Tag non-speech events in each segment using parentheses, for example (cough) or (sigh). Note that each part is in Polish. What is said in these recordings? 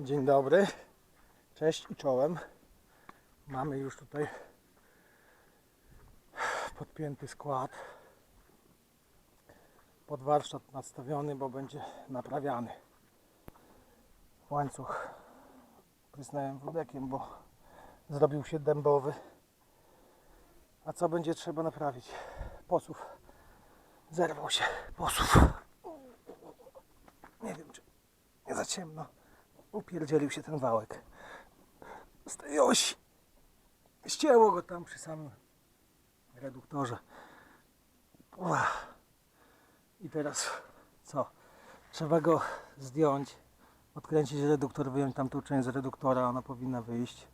Dzień dobry. Cześć i czołem. Mamy już tutaj podpięty skład. Pod warsztat nastawiony, bo będzie naprawiany. Łańcuch prysnąłem wódekiem, bo zrobił się dębowy. A co będzie trzeba naprawić? Posów. Zerwał się. Posów. Nie wiem, czy nie za ciemno. Upierdzielił się ten wałek. Z tej osi. Ścięło go tam przy samym reduktorze. I teraz co? Trzeba go zdjąć, odkręcić reduktor, wyjąć tamtą część z reduktora, ona powinna wyjść.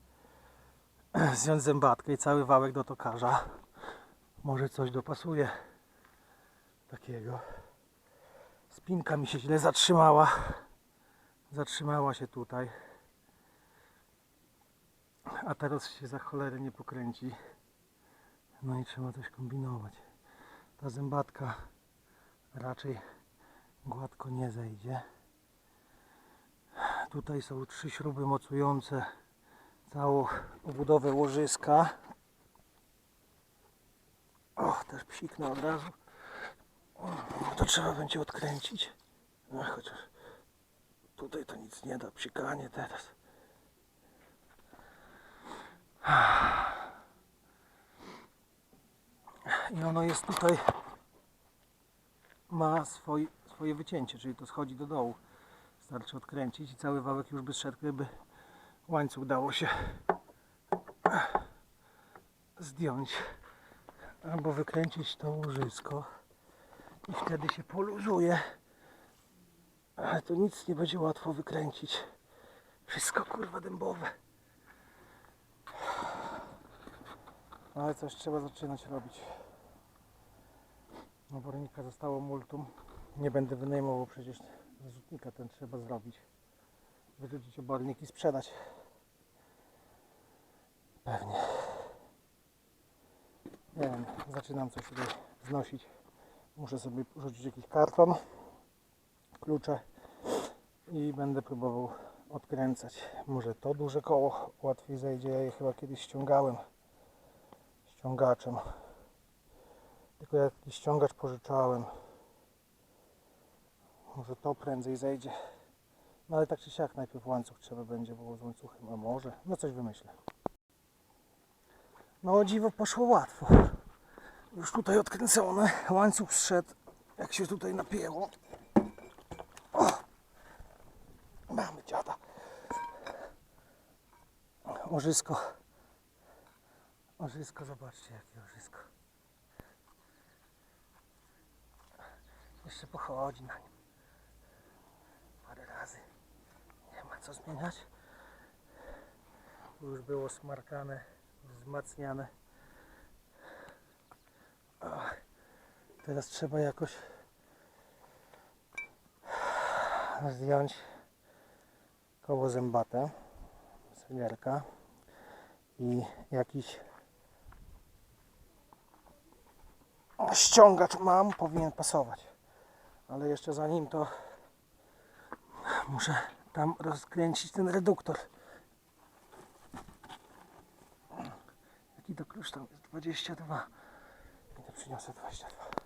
(clears throat) Zdjąć zębatkę i cały wałek do tokarza. Może coś dopasuje takiego. Spinka mi się źle zatrzymała. Zatrzymała się tutaj. A teraz się za cholerę nie pokręci. No i trzeba coś kombinować. Ta zębatka raczej gładko nie zejdzie. Tutaj są trzy śruby mocujące całą obudowę łożyska. O, też psiknę od razu. To trzeba będzie odkręcić. No, chociaż tutaj to nic nie da, psikanie teraz. I ono jest tutaj, ma swoje wycięcie, czyli to schodzi do dołu. Starczy odkręcić i cały wałek już by zszedł, gdyby łańcuch dało się zdjąć. Albo wykręcić to łożysko i wtedy się poluzuje. Ale to nic nie będzie łatwo wykręcić. Wszystko kurwa dębowe. Ale coś trzeba zaczynać robić. Obornika zostało multum. Nie będę wynajmował przecież zrzutnika, ten trzeba zrobić. Wyrzucić obornik i sprzedać. Pewnie. Nie wiem, zaczynam coś tutaj znosić. Muszę sobie rzucić jakiś karton, klucze i będę próbował odkręcać. Może to duże koło łatwiej zejdzie. Ja je chyba kiedyś ściągałem ściągaczem. Tylko ja jakiś ściągacz pożyczałem. Może to prędzej zejdzie. No ale tak czy siak najpierw łańcuch trzeba będzie było z łańcuchem, a może. No coś wymyślę. No dziwo poszło łatwo. Już tutaj odkręcone. Łańcuch zszedł. Jak się tutaj napięło. O! Mamy dziada. Łożysko. Łożysko, zobaczcie jakie łożysko. Jeszcze pochodzi na nim. Parę razy. Nie ma co zmieniać. Już było smarkane, wzmacniane. Teraz trzeba jakoś zdjąć koło zębate, zegarka i jakiś ściągacz mam, powinien pasować. Ale jeszcze zanim to muszę tam rozkręcić ten reduktor. Jaki to klucz tam jest? 22. Idę przyniosę 22.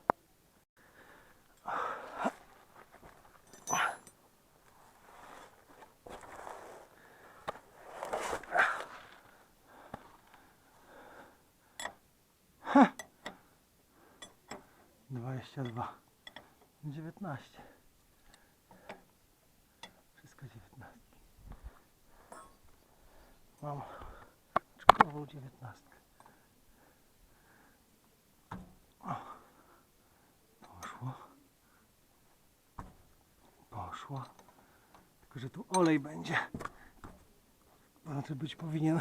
Dwadzieścia dwa. Dziewiętnaście. Wszystko dziewiętnastki. Mam czkową dziewiętnastkę. O. Poszło. Poszło. Tylko, że tu olej będzie. Znaczy być powinien.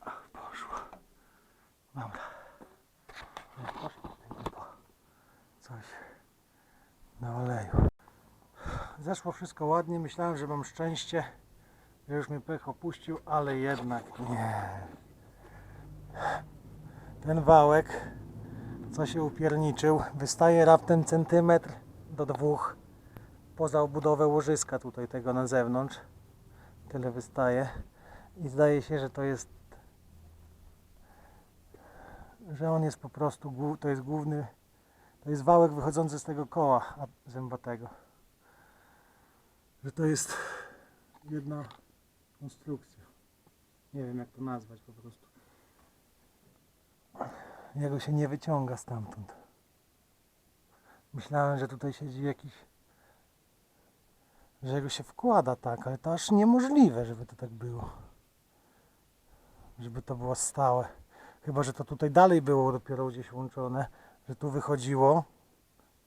Ach, Poszło. Dobra. Nie, poszło. Tylko po coś na oleju. Zeszło wszystko ładnie. Myślałem, że mam szczęście, że już mnie pech opuścił, ale jednak nie. Ten wałek, co się upierniczył, wystaje raptem centymetr do dwóch poza obudowę łożyska tutaj tego na zewnątrz. Tyle wystaje. I zdaje się, że to jest że on jest po prostu, to jest główny, to jest wałek wychodzący z tego koła zębatego. Że to jest jedna konstrukcja. Nie wiem jak to nazwać po prostu. Jego się nie wyciąga stamtąd. Myślałem, że tutaj siedzi jakiś, że jego się wkłada tak, ale to aż niemożliwe, żeby to tak było. Żeby to było stałe. Chyba, że to tutaj dalej było dopiero gdzieś łączone, że tu wychodziło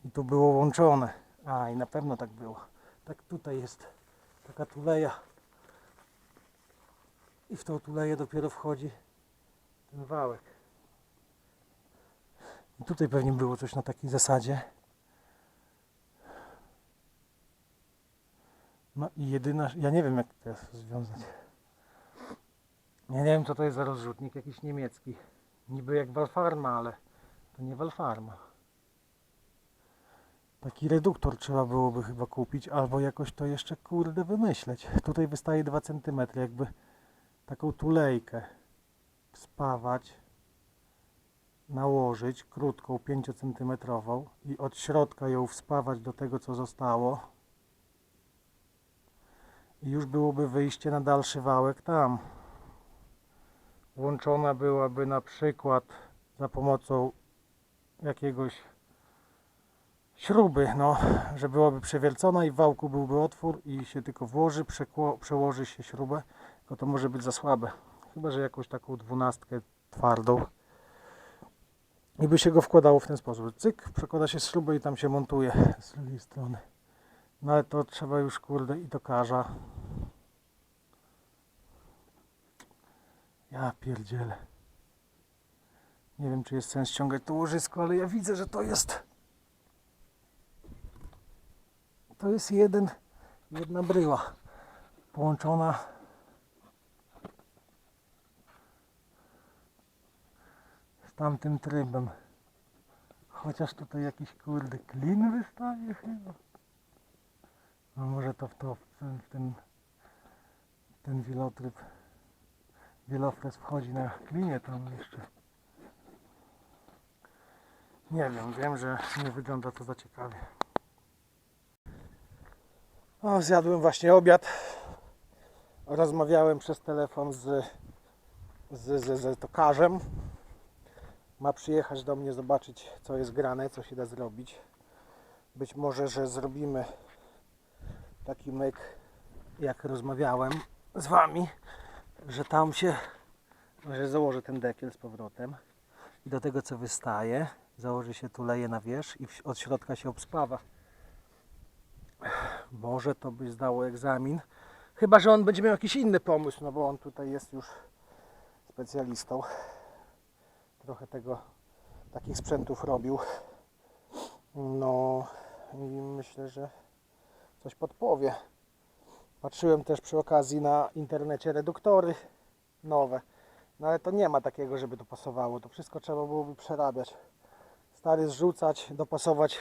i tu było łączone. A, i na pewno tak było. Tak tutaj jest taka tuleja. I w tą tuleję dopiero wchodzi ten wałek. I tutaj pewnie było coś na takiej zasadzie. No i jedyna, ja nie wiem jak to jest związać. Ja nie wiem co to jest za rozrzutnik, jakiś niemiecki. Niby jak Walfarma, ale to nie Walfarma. Taki reduktor trzeba byłoby chyba kupić, albo jakoś to jeszcze kurde wymyśleć. Tutaj wystaje 2 cm, jakby taką tulejkę spawać, nałożyć krótką 5 cm i od środka ją wspawać do tego co zostało. I już byłoby wyjście na dalszy wałek tam włączona byłaby na przykład za pomocą jakiegoś śruby, no, że byłaby przewiercona i w wałku byłby otwór i się tylko włoży, przełoży się śrubę, tylko to może być za słabe. Chyba, że jakąś taką dwunastkę twardą. I by się go wkładało w ten sposób. Cyk, przekłada się śrubę i tam się montuje z drugiej strony. No ale to trzeba już kurde i tokarza. Ja pierdzielę. Nie wiem, czy jest sens ściągać to łożysko, ale ja widzę, że to jest. To jest jeden, jedna bryła połączona. Z tamtym trybem. Chociaż tutaj jakiś kurde klin wystaje chyba. No może to w to, w ten, w ten, ten wielotryb. Wielofres wchodzi na klinię tam jeszcze. Nie wiem, wiem, że nie wygląda to za ciekawie. O, zjadłem właśnie obiad. Rozmawiałem przez telefon z, z, z, z tokarzem. Ma przyjechać do mnie zobaczyć, co jest grane, co się da zrobić. Być może, że zrobimy taki myk, jak rozmawiałem z Wami że tam się, że założę ten dekiel z powrotem i do tego co wystaje założy się tuleje na wierzch i od środka się obspawa. Może to by zdało egzamin. Chyba, że on będzie miał jakiś inny pomysł, no bo on tutaj jest już specjalistą. Trochę tego, takich sprzętów robił. No i myślę, że coś podpowie. Patrzyłem też przy okazji na internecie reduktory nowe. No ale to nie ma takiego, żeby to pasowało. To wszystko trzeba byłoby przerabiać. Stary zrzucać, dopasować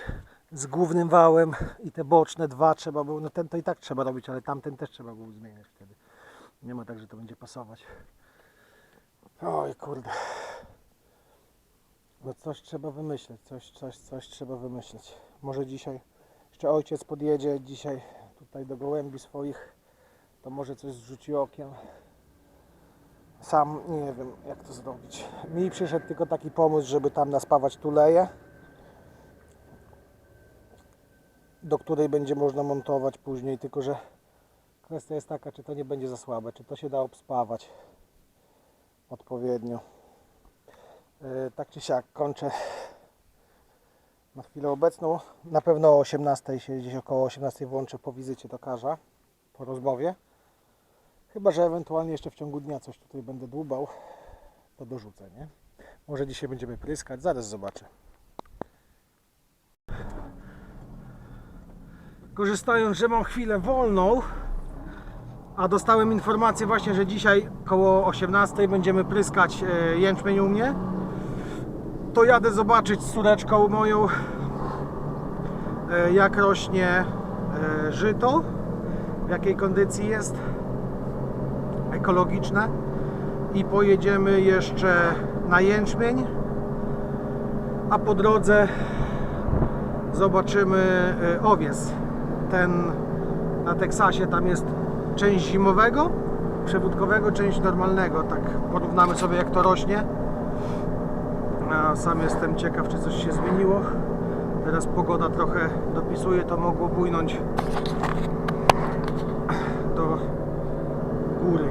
z głównym wałem i te boczne dwa trzeba było. No ten to i tak trzeba robić, ale tamten też trzeba było zmieniać wtedy. Nie ma tak, że to będzie pasować. Oj kurde. No coś trzeba wymyśleć, coś, coś, coś trzeba wymyśleć. Może dzisiaj jeszcze ojciec podjedzie dzisiaj tutaj do gołębi swoich, to może coś zrzuci okiem. Sam nie wiem jak to zrobić. Mi przyszedł tylko taki pomysł, żeby tam naspawać tuleję, do której będzie można montować później, tylko że kwestia jest taka, czy to nie będzie za słabe, czy to się da obspawać odpowiednio. Yy, tak czy siak kończę na chwilę obecną. Na pewno o 18 się gdzieś około 18 włączę po wizycie tokarza, po rozmowie. Chyba, że ewentualnie jeszcze w ciągu dnia coś tutaj będę dłubał, to dorzucę, nie? Może dzisiaj będziemy pryskać, zaraz zobaczę. Korzystając, że mam chwilę wolną, a dostałem informację właśnie, że dzisiaj koło 18 będziemy pryskać e, jęczmień u mnie, to jadę zobaczyć z córeczką moją e, jak rośnie e, żyto, w jakiej kondycji jest, ekologiczne i pojedziemy jeszcze na jęczmień, a po drodze zobaczymy e, owiec. Ten na Teksasie tam jest część zimowego, przewódkowego, część normalnego. Tak porównamy sobie jak to rośnie. Sam jestem ciekaw, czy coś się zmieniło. Teraz pogoda trochę dopisuje, to mogło bujnąć do góry.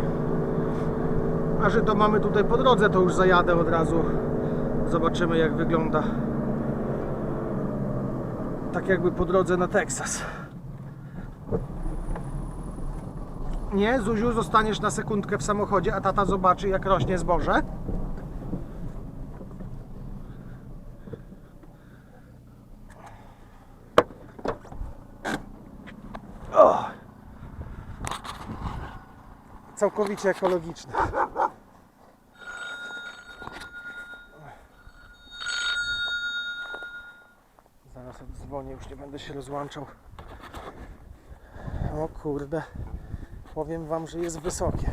Że to mamy tutaj po drodze, to już zajadę od razu. Zobaczymy jak wygląda. Tak jakby po drodze na Teksas. Nie, Zuziu, zostaniesz na sekundkę w samochodzie, a tata zobaczy jak rośnie zboże. Całkowicie ekologiczne. Zaraz odzwonię, już będę się rozłączał. O kurde. Powiem wam, że jest wysokie.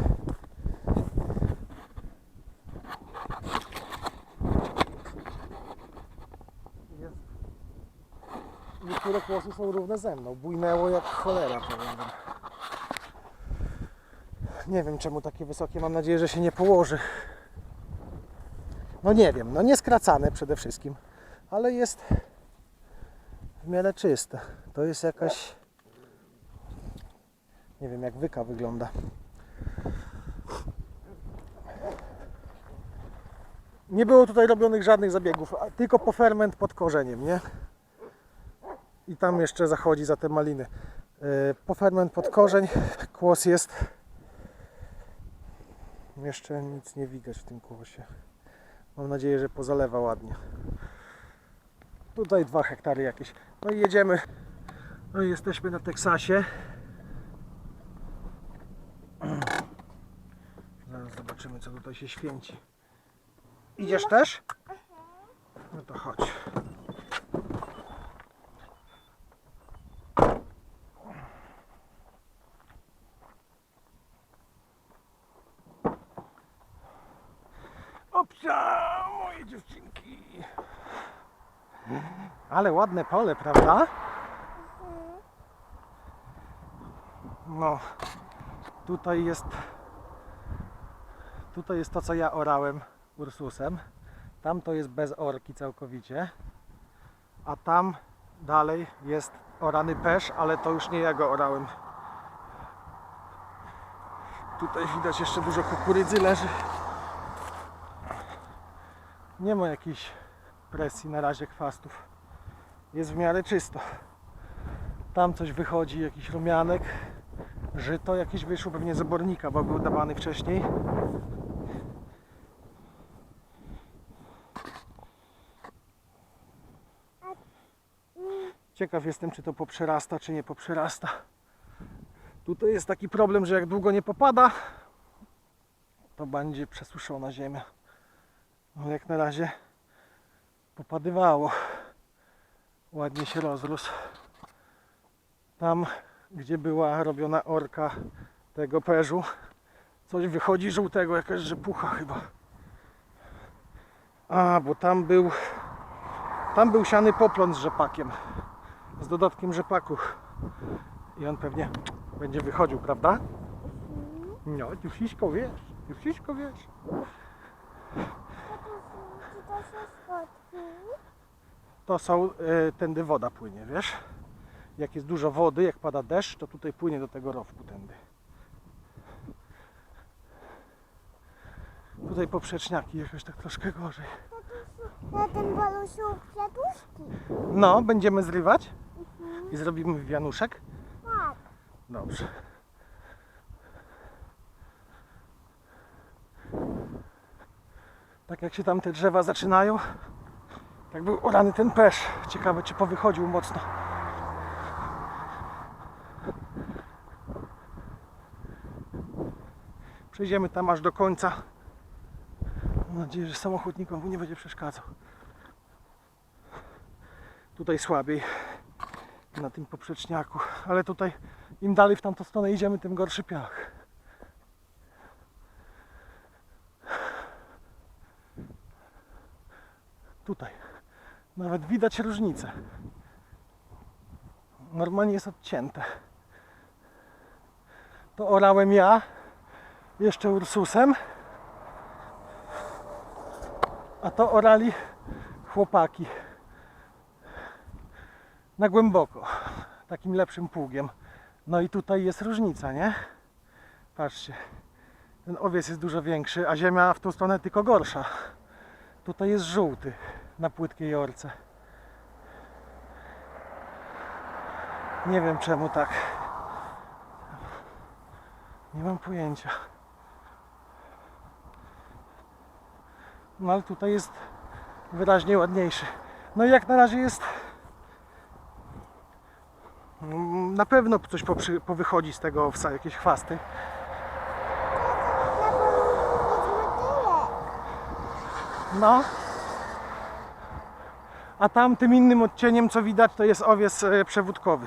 Niektóre kłosy są równe ze mną. Bujnęło jak cholera, powiem wam. Nie wiem czemu takie wysokie. Mam nadzieję, że się nie położy. No nie wiem. No nie skracane przede wszystkim. Ale jest w miarę czyste. To jest jakaś... Nie wiem jak wyka wygląda. Nie było tutaj robionych żadnych zabiegów, tylko po ferment pod korzeniem, nie? I tam jeszcze zachodzi za te maliny. Yy, Po ferment pod korzeń kłos jest. Jeszcze nic nie widać w tym kłosie. Mam nadzieję, że pozalewa ładnie. Tutaj dwa hektary jakieś. No i jedziemy. No i jesteśmy na Teksasie. Zaraz zobaczymy, co tutaj się święci. Idziesz też? No to chodź. Opcia, moje dziewczynki. Ale ładne pole, prawda? No, tutaj jest tutaj jest to co ja orałem Ursusem. Tam to jest bez orki całkowicie. A tam dalej jest orany pesz ale to już nie ja go orałem. Tutaj widać jeszcze dużo kukurydzy leży. Nie ma jakiejś presji na razie chwastów jest w miarę czysto tam coś wychodzi jakiś rumianek żyto jakieś wyszło pewnie z obornika, bo był dawany wcześniej. Ciekaw jestem, czy to poprzerasta, czy nie poprzerasta. Tutaj jest taki problem, że jak długo nie popada, to będzie przesuszona ziemia. Ale jak na razie popadywało. Ładnie się rozrósł. Tam gdzie była robiona orka tego perzu. Coś wychodzi żółtego, jakaś rzepucha chyba. A, bo tam był tam był siany poplon z rzepakiem. Z dodatkiem rzepaku. I on pewnie będzie wychodził, prawda? No, ty wszystko wiesz. Ty wszystko wiesz. To są, y, tędy woda płynie, wiesz? Jak jest dużo wody, jak pada deszcz, to tutaj płynie do tego rowku tędy. Tutaj poprzeczniaki jakoś tak troszkę gorzej. Na tym balusiu kwiatuszki. No, będziemy zrywać i zrobimy wianuszek. Tak. Dobrze. Tak jak się tam te drzewa zaczynają, tak był orany ten pesz. Ciekawe, czy powychodził mocno. Przejdziemy tam aż do końca. Mam nadzieję, że samochód nikomu nie będzie przeszkadzał. Tutaj słabiej. na tym poprzeczniaku. Ale tutaj im dalej w tamtą stronę idziemy, tym gorszy piach. Tutaj nawet widać różnicę. Normalnie jest odcięte. To orałem ja, jeszcze Ursusem, a to orali chłopaki na głęboko, takim lepszym pługiem. No i tutaj jest różnica, nie? Patrzcie, ten owiec jest dużo większy, a ziemia w tą stronę tylko gorsza. Tutaj jest żółty na płytkiej orce. Nie wiem czemu tak. Nie mam pojęcia. No ale tutaj jest wyraźnie ładniejszy. No i jak na razie jest mm, na pewno coś poprzy, powychodzi z tego owsa, jakieś chwasty. No. A tam tym innym odcieniem, co widać, to jest owiec e, przewódkowy.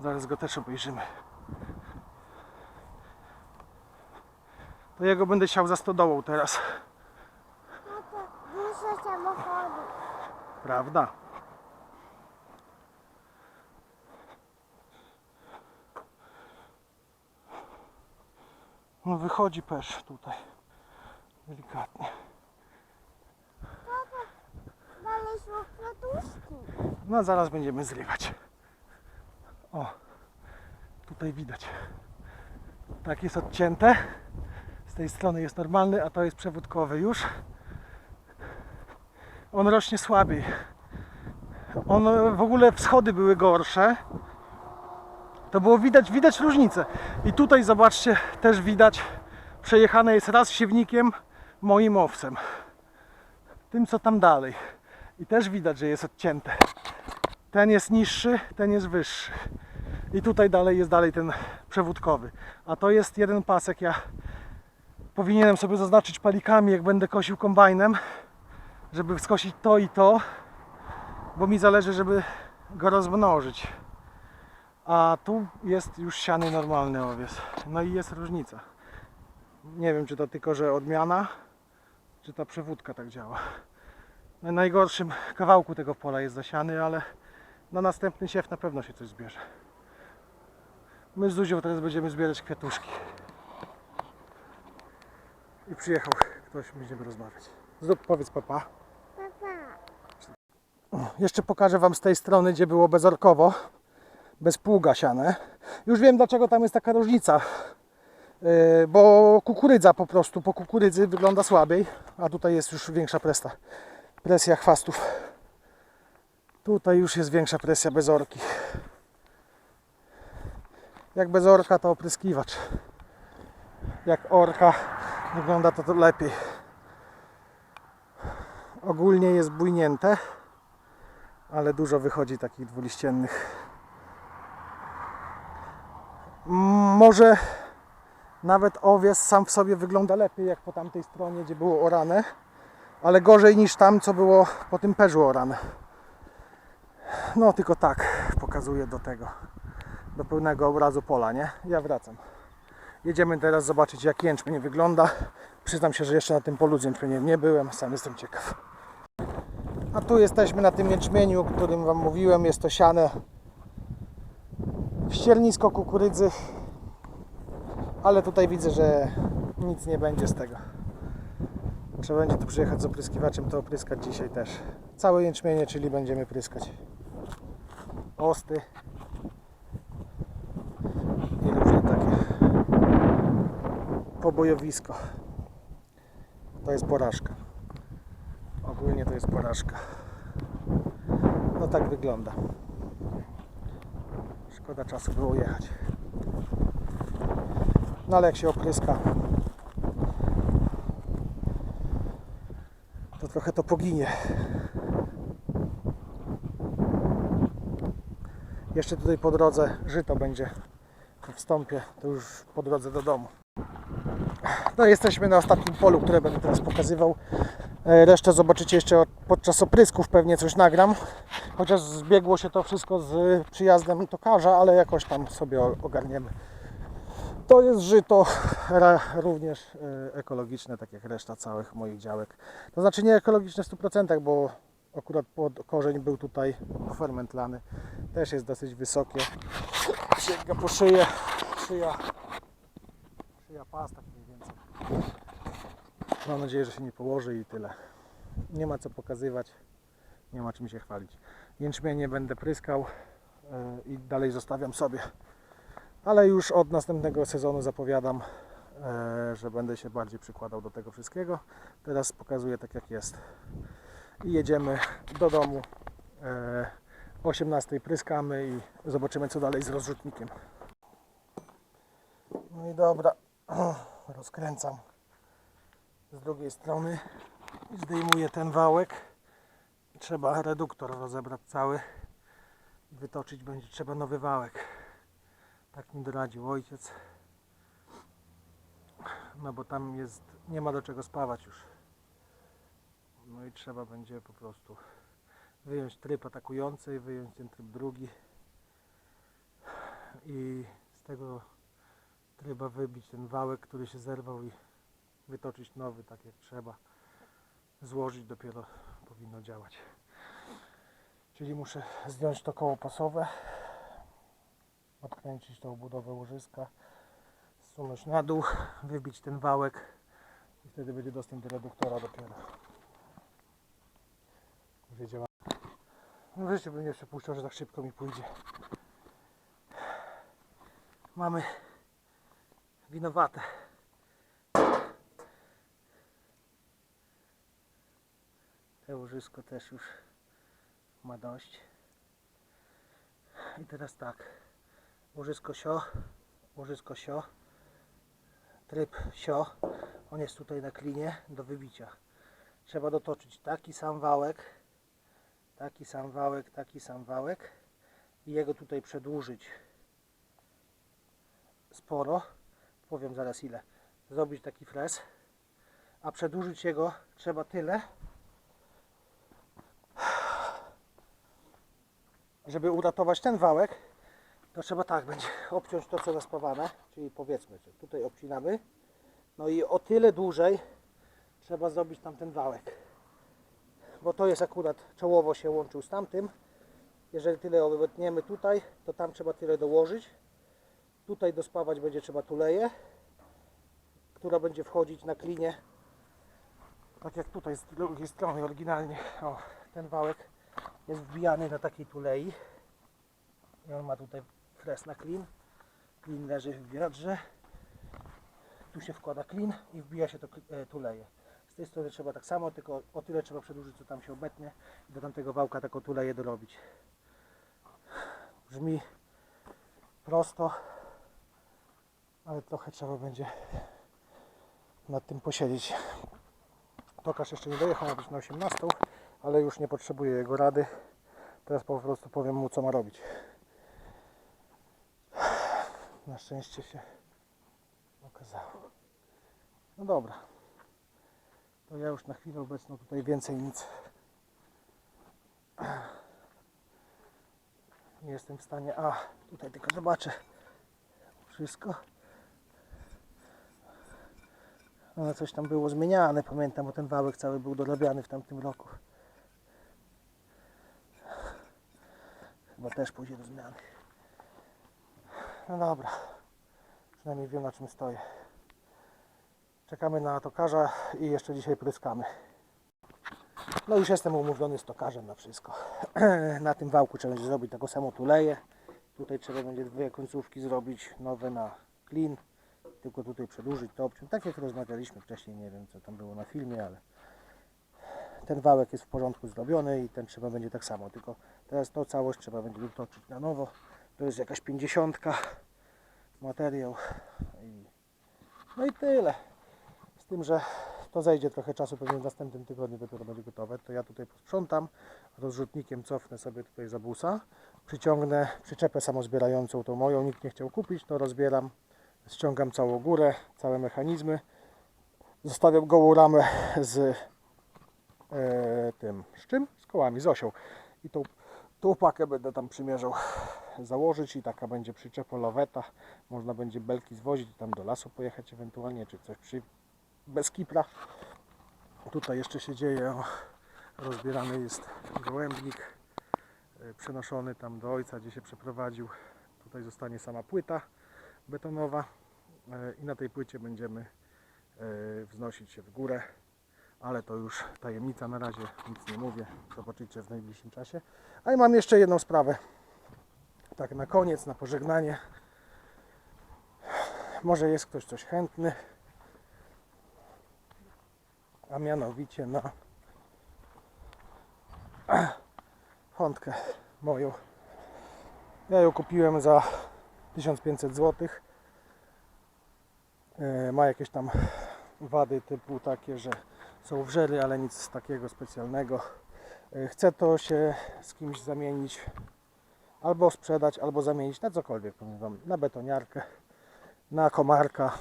Zaraz go też obejrzymy. To jego będę siał za stodołą teraz. No to dużo samochodów. Prawda? No wychodzi pesz tutaj. Delikatnie. No zaraz będziemy zrywać. O, tutaj widać. Tak jest odcięte. Z tej strony jest normalny, a to jest przewódkowy już. On rośnie słabiej. On w ogóle wschody były gorsze. To było widać, widać różnicę. I tutaj zobaczcie, też widać, przejechane jest raz siewnikiem moim owcem. Tym co tam dalej. I też widać, że jest odcięte. Ten jest niższy, ten jest wyższy. I tutaj dalej jest dalej ten przewódkowy. A to jest jeden pasek. Ja powinienem sobie zaznaczyć palikami, jak będę kosił kombajnem, żeby skosić to i to, bo mi zależy, żeby go rozmnożyć. A tu jest już siany normalny owiec. No i jest różnica. Nie wiem, czy to tylko, że odmiana, czy ta przewódka tak działa. Na najgorszym kawałku tego pola jest zasiany, ale na następny siew na pewno się coś zbierze. My z Zuzią teraz będziemy zbierać kwiatuszki. I przyjechał ktoś, będziemy rozmawiać. Zrób, powiedz papa. Papa. Jeszcze pokażę Wam z tej strony, gdzie było bezorkowo, bez pługa siane. Już wiem, dlaczego tam jest taka różnica. Yy, bo kukurydza po prostu, po kukurydzy wygląda słabiej, a tutaj jest już większa presja, presja chwastów. Tutaj już jest większa presja bez orki. Jak bez orka to opryskiwacz. Jak orka wygląda to, to lepiej. Ogólnie jest bujnięte ale dużo wychodzi takich dwuliściennych. Może nawet owiec sam w sobie wygląda lepiej jak po tamtej stronie, gdzie było orane, ale gorzej niż tam, co było po tym orane. No tylko tak pokazuję do tego, do pełnego obrazu pola, nie? Ja wracam. Jedziemy teraz zobaczyć jak jęczmień wygląda. Przyznam się, że jeszcze na tym polu z jęczmieniem nie byłem, sam jestem ciekaw. A tu jesteśmy na tym jęczmieniu, o którym Wam mówiłem. Jest to siane ściernisko kukurydzy. Ale tutaj widzę, że nic nie będzie z tego. Trzeba będzie tu przyjechać z opryskiwaczem, to opryskać dzisiaj też. Całe jęczmienie, czyli będziemy pryskać. Osty. I różne takie. Pobojowisko. To jest porażka. Ogólnie to jest porażka. No tak wygląda. Szkoda czasu było jechać. No ale jak się opryska, to trochę to poginie. Jeszcze tutaj po drodze żyto będzie w wstąpie, to już po drodze do domu. No jesteśmy na ostatnim polu, które będę teraz pokazywał. E, Resztę zobaczycie jeszcze od- podczas oprysków, pewnie coś nagram. Chociaż zbiegło się to wszystko z przyjazdem tokarza, ale jakoś tam sobie ogarniemy. To jest żyto (laughs) również e, ekologiczne, tak jak reszta całych moich działek. To znaczy nie ekologiczne w 100%, bo akurat pod korzeń był tutaj fermentlany. Też jest dosyć wysokie. Sięga po szyję. Szyja, szyja pas, mniej więcej. Mam nadzieję, że się nie położy i tyle. Nie ma co pokazywać, nie ma czym się chwalić. Jęczmień nie będę pryskał e, i dalej zostawiam sobie. Ale już od następnego sezonu zapowiadam, e, że będę się bardziej przykładał do tego wszystkiego. Teraz pokazuję tak jak jest. I jedziemy do domu. E, o 18 pryskamy i zobaczymy co dalej z rozrzutnikiem. No i dobra, (clears throat) rozkręcam z drugiej strony i zdejmuję ten wałek. Trzeba reduktor rozebrać cały. Wytoczyć będzie trzeba nowy wałek. Tak mi doradził ojciec. No bo tam jest, nie ma do czego spawać już. No i trzeba będzie po prostu wyjąć tryb atakujący, wyjąć ten tryb drugi i z tego tryba wybić ten wałek, który się zerwał i wytoczyć nowy tak jak trzeba. Złożyć dopiero powinno działać. Czyli muszę zdjąć to koło pasowe, odkręcić tą budowę łożyska, zsunąć na dół, wybić ten wałek i wtedy będzie dostęp do reduktora dopiero. Będzie działa. No w życiu bym nie przypuszczał, że tak szybko mi pójdzie. Mamy winowate. Te łożysko też już ma dość. I teraz tak. Łożysko sio, łożysko sio, tryb sio. On jest tutaj na klinie do wybicia. Trzeba dotoczyć taki sam wałek, taki sam wałek, taki sam wałek i jego tutaj przedłużyć sporo. Powiem zaraz ile. Zrobić taki fres, a przedłużyć jego trzeba tyle, żeby uratować ten wałek, to trzeba tak będzie (laughs) obciąć to co zaspawane, czyli powiedzmy, tutaj obcinamy, no i o tyle dłużej trzeba zrobić tam ten wałek, bo to jest akurat czołowo się łączył z tamtym, jeżeli tyle obetniemy tutaj, to tam trzeba tyle dołożyć, tutaj dospawać będzie trzeba tuleję, która będzie wchodzić na klinię, tak jak tutaj z drugiej strony oryginalnie, o, ten wałek jest wbijany na takiej tulei. I on ma tutaj fres na klin. Klin leży w wiadrze. Tu się wkłada klin i wbija się to e, tuleje z tej strony trzeba tak samo, tylko o tyle trzeba przedłużyć co tam się obetnie. I do tamtego wałka taką tuleję dorobić. Brzmi prosto ale trochę trzeba będzie nad tym posiedzieć. Tokarz jeszcze nie dojechał, ma być na 18, ale już nie potrzebuję jego rady. Teraz po prostu powiem mu, co ma robić. Na szczęście się okazało. No dobra. To ja już na chwilę obecną tutaj więcej nic nie jestem w stanie. A, tutaj tylko zobaczę wszystko. Ale coś tam było zmieniane, pamiętam, bo ten wałek cały był dorobiany w tamtym roku. Chyba też pójdzie do zmiany. No dobra. Przynajmniej wiem na czym stoję. Czekamy na tokarza i jeszcze dzisiaj pryskamy. No już jestem umówiony z tokarzem na wszystko. (clears throat) na tym wałku trzeba będzie zrobić taką samą tuleję. Tutaj trzeba będzie dwie końcówki zrobić nowe na klin. Tylko tutaj przedłużyć to obciąć. Tak jak rozmawialiśmy wcześniej, nie wiem co tam było na filmie, ale ten wałek jest w porządku zrobiony i ten trzeba będzie tak samo. Tylko teraz to całość trzeba będzie dotoczyć na nowo. To jest jakaś pięćdziesiątka materiał. I, no i tyle. Z tym, że to zajdzie trochę czasu, pewnie w następnym tygodniu dopiero będzie gotowe. To ja tutaj posprzątam, rozrzutnikiem cofnę sobie tutaj za busa, przyciągnę przyczepę samozbierającą, tą moją, nikt nie chciał kupić, to rozbieram, ściągam całą górę, całe mechanizmy, zostawiam gołą ramę z e, tym, z czym? Z kołami, z osią. I tą, tą pakę będę tam przymierzał założyć i taka będzie przyczepa laweta. Można będzie belki zwozić tam do lasu pojechać ewentualnie, czy coś przy... bez kipra. Tutaj jeszcze się dzieje, rozbierany jest gołębnik e, przenoszony tam do ojca, gdzie się przeprowadził. Tutaj zostanie sama płyta betonowa e, i na tej płycie będziemy e, wznosić się w górę, ale to już tajemnica, na razie nic nie mówię, zobaczycie w najbliższym czasie. A i mam jeszcze jedną sprawę, tak na koniec, na pożegnanie. Może jest ktoś coś chętny, a mianowicie na chątkę moją. Ja ją kupiłem za 1500 zł. E, Ma jakieś tam wady typu takie, że są wrzery, ale nic takiego specjalnego. E, Chcę to się z kimś zamienić, albo sprzedać, albo zamienić na cokolwiek, powiem Wam, na betoniarkę, na komarka,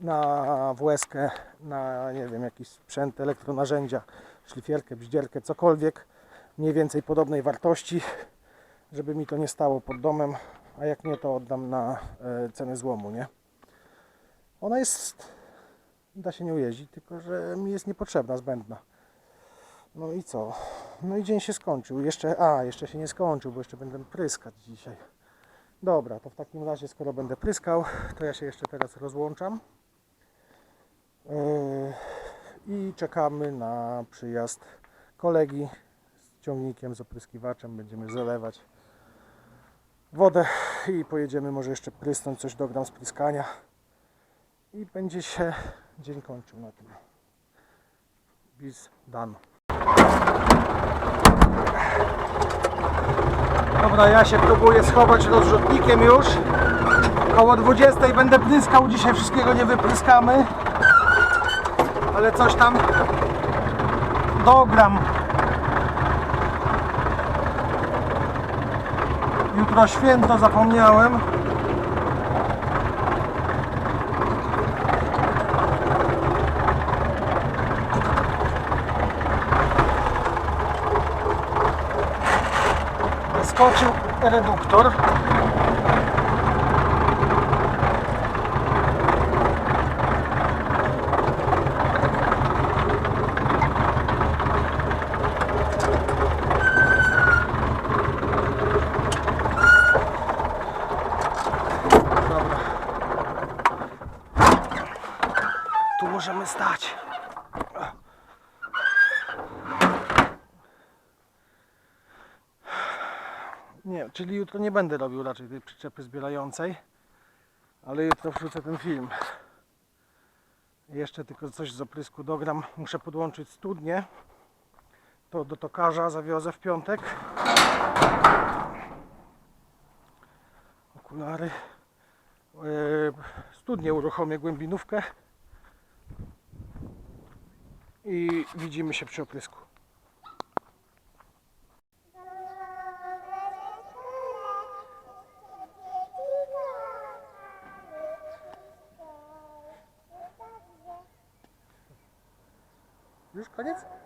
na włeskę, na nie wiem, jakiś sprzęt, elektronarzędzia, szlifierkę, bździerkę, cokolwiek mniej więcej podobnej wartości, żeby mi to nie stało pod domem, a jak nie, to oddam na e, cenę złomu, nie? Ona jest, da się nią jeździć, tylko że mi jest niepotrzebna, zbędna. No i co? No i dzień się skończył. Jeszcze, a, jeszcze się nie skończył, bo jeszcze będę pryskać dzisiaj. Dobra, to w takim razie, skoro będę pryskał, to ja się jeszcze teraz rozłączam. Yy, I czekamy na przyjazd kolegi z ciągnikiem, z opryskiwaczem. Będziemy zalewać wodę i pojedziemy może jeszcze prysnąć, coś dogram z pryskania. I będzie się dzień kończył na tym. Bis done. Dobra, ja się próbuję schować rozrzutnikiem już. Koło 20 będę pryskał. Dzisiaj wszystkiego nie wypryskamy. Ale coś tam dogram. Jutro święto zapomniałem. Skoczył reduktor. Dobra. Tu możemy stać. Czyli jutro nie będę robił raczej tej przyczepy zbierającej, ale jutro wrzucę ten film. Jeszcze tylko coś z oprysku dogram. Muszę podłączyć studnię. To do tokarza zawiozę w piątek. Okulary. Yy, studnię uruchomię głębinówkę. I widzimy się przy oprysku. Już koniec?